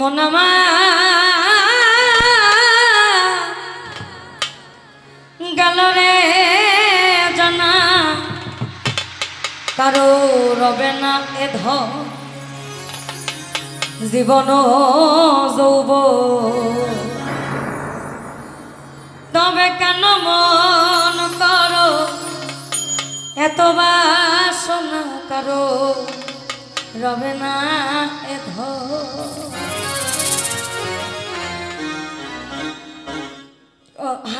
মনামা গেল রে জানা। কারও রবে না এ ধন। জীবন যৌব তবে কেন মন করো? এত বাসনা কারও রবে না এ ধন।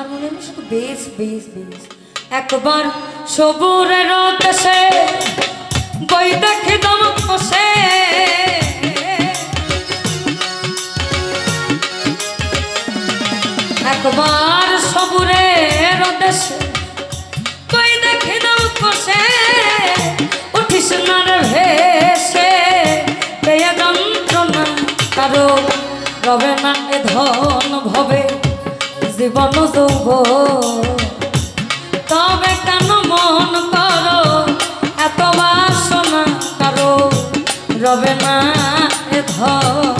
হারমোনিয়াম শুধু বেস বেস বেস একবার সবুরের দেশে বই দেখে দম কষে একবার সবুরের দেশে বই দেখে দম কষে উঠিস না ভেসে পেয়ে যন্ত্রণা কারও রবে না ধন ভবে। জীবন যৌব তবে কেন মন করো? এত বাসনা কারও। রবে না এ ধন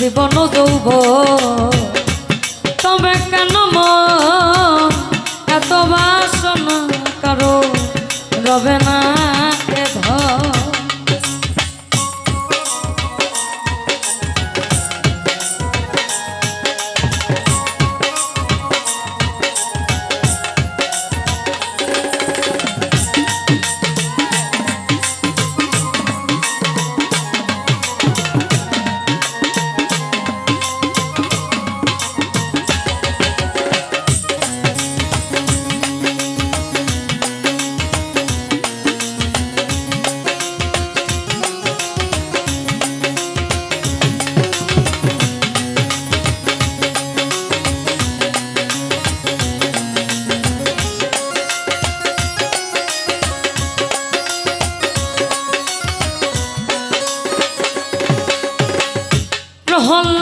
জীবন যৌব। তবে কেন এত বাসনা কারও রবে না এ ধন।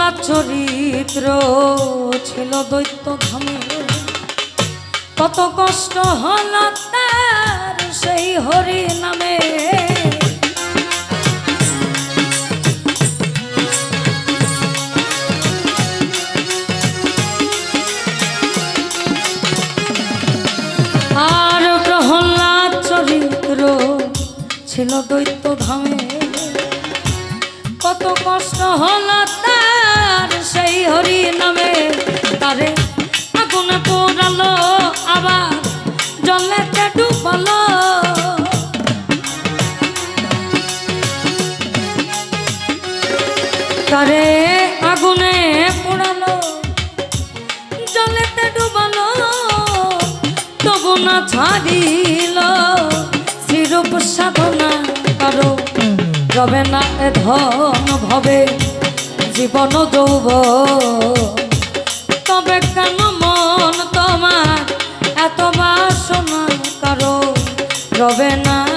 প্রহ্লাদ চরিত্র ছিল দৈত্য ধামে কত কষ্ট হল তার সেই হরি নামে। আর প্রহ্লাদ চরিত্র ছিল দৈত্য ধামে কত কষ্ট হল তার সেই হরি নামে তারে আগুনে পোড়ালো আবার জলেতে ডুবালো। তারে আগুনে পোড়ালো জলেতে ডুবালো তবু না ছাড়িল। শ্রীরূপ সাধনা কারও রবে না এ ধন ভবে। জীবন যৌব। তবে কেন মন তোমার? এত বাসনা কারও রবে না।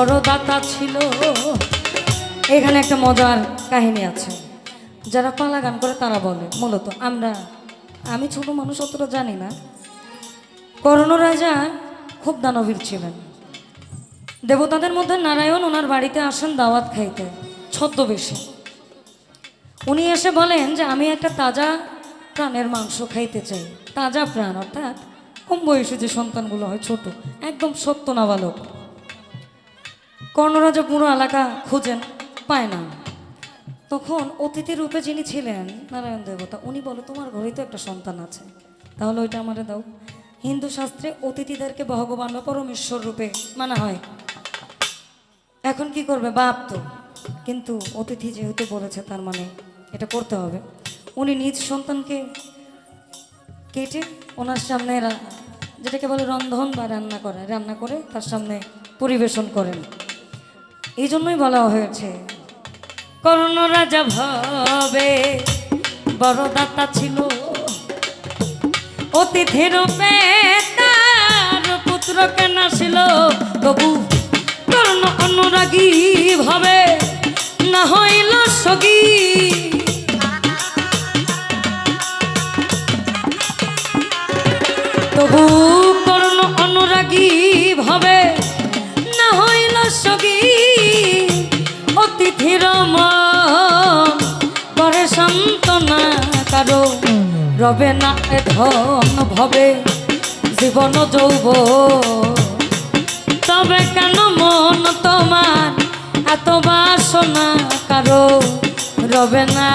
বড় দাতা ছিল। এখানে একটা মজার কাহিনী আছে। যারা পালা গান করে তারা বলে, মূলত আমরা, আমি ছোট মানুষ অতটা জানি না। করণ রাজা খুব দানবীর ছিলেন। দেবতাদের মধ্যে নারায়ণ ওনার বাড়িতে আসেন দাওয়াত খাইতে, ছদ্মবেশে। উনি এসে বলেন যে, আমি একটা তাজা প্রাণের মাংস খাইতে চাই। তাজা প্রাণ, অর্থাৎ কম বয়সী যে সন্তানগুলো হয় ছোট, একদম সত্য নাবালক। কর্ণরাজা পুরো এলাকা খুঁজেন পায় না। তখন অতিথি রূপে যিনি ছিলেন নারায়ণ দেবতা, উনি বলে, তোমার ঘরেই তো একটা সন্তান আছে। তাহলে ওইটা আমারে দাও। হিন্দু শাস্ত্রে অতিথিদেরকে ভগবান বা পরমেশ্বর রূপে মানা হয়। এখন কি করবে? বাপ তো। কিন্তু অতিথি যেহেতু বলেছে, তার মানে এটা করতে হবে। উনি নিজ সন্তানকে কেটে ওনার সামনে যেটাকে বলে রন্ধন বা রান্না করা, রান্না করে তার সামনে পরিবেশন করেন। এই জন্যই বলা হয়েছে করণ রাজা ভাবে বড় দাতা ছিল অতিথি রূপে তার পুত্রকে নাছিল তবু কর্ণ অনুরাগী ভাবে না হইল সগী। তবু মন করে সান্ত্বনা কারও। রবে না ধন ভবে, জীবন যৌব। তবে কেন মন তোমার এত বাসনা কারও? রবে না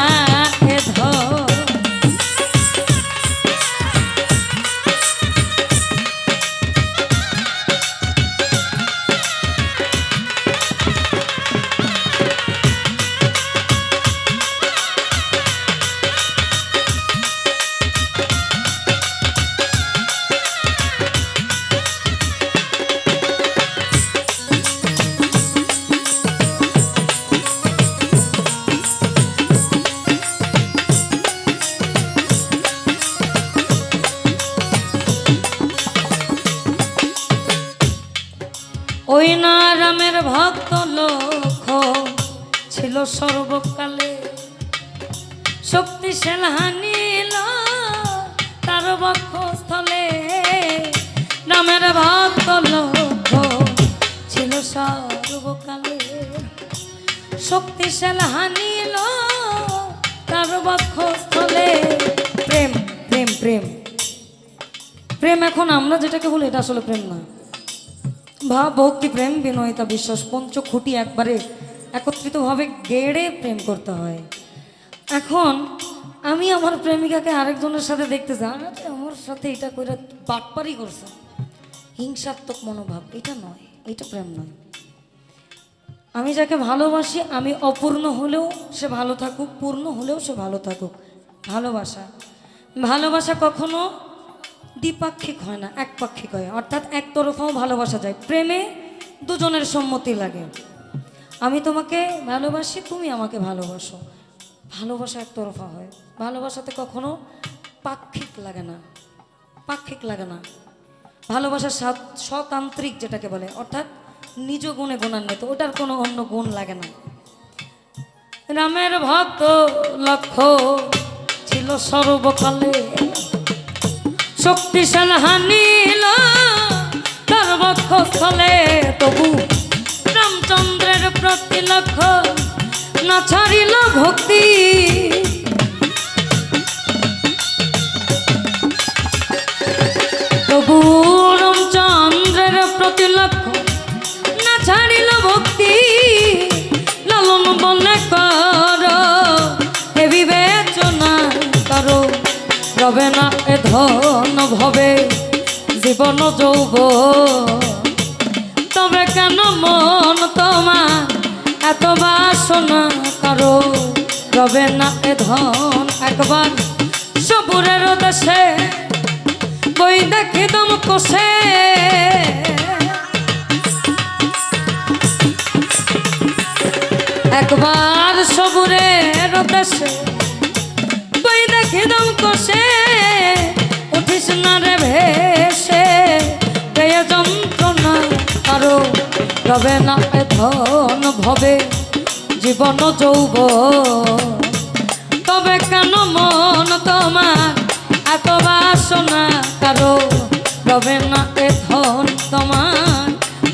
সর্বকালে শক্তিশাল হানিল তার বক্ষস্থলে। নামের ভক্ত লোক ছিল সর্বকালে। শক্তিশাল হানিল তার বক্ষস্থলে। প্রেম প্রেম প্রেম। প্রেম এখন আমরা যেটাকে বলি, এটা আসলে প্রেম না। ভাব, ভক্তি, প্রেম, বিনয়িতা, বিশ্বাস পঞ্চ খুঁটি একবারে একত্রিতভাবে গেড়ে প্রেম করতে হয়। এখন আমি আমার প্রেমিকাকে আরেকজনের সাথে দেখতে যাই। আরে আমার সাথে এটা করে বাটপারি করছে? হিংসাত্মক মনোভাব, এটা নয়, এটা প্রেম নয়। আমি যাকে ভালোবাসি, আমি অপূর্ণ হলেও সে ভালো থাকুক, পূর্ণ হলেও সে ভালো থাকুক। ভালোবাসা। ভালোবাসা কখনো দ্বিপাক্ষিক হয় না, একপাক্ষিক হয়। অর্থাৎ একতরফাও ভালোবাসা যায়। প্রেমে দুজনের সম্মতি লাগে। আমি তোমাকে ভালোবাসি, তুমি আমাকে ভালোবাসো। ভালোবাসা একতরফা হয়। ভালোবাসাতে কখনো পাক্ষিক লাগে না। পাক্ষিক লাগে না। ভালোবাসা স্বতান্ত্রিক যেটাকে বলে, অর্থাৎ নিজ গুণে গুণান্বিত, ওটার কোনো অন্য গুণ লাগে না। রামের ভক্ত লক্ষ্য ছিল সর্বকালে। শক্তিশাল হানিল তার তবু রামচন্দ্রের প্রতি লক্ষ্য না ছাড়িল ভক্তি। তবু রামচন্দ্রের প্রতি লক্ষ্য না ছাড়িল ভক্তি। লালন বলে কর, হে বিবেচনা করো, রবে না এ ধন ভবে, জীবন যৌব তবে কেন মন তোমার? এত বাসনা করো? রবে না এ ধন একবার সবুরের দেশে। বই দেখি দম কষে একবার সবুরের দেশে। বই দেখি দম কষে উঠিস না রে ভেসে যন্ত্রণা রবে না এ ধন ভবে, জীবন যৌব। তবে কেন মন তোমার এত বাসনা কারও? রবে না এ ধন তোমার,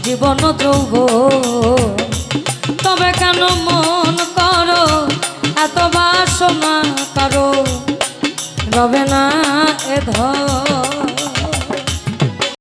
জীবন যৌব। তবে কেন মন করো এত বাসনা কারও? রবে না এ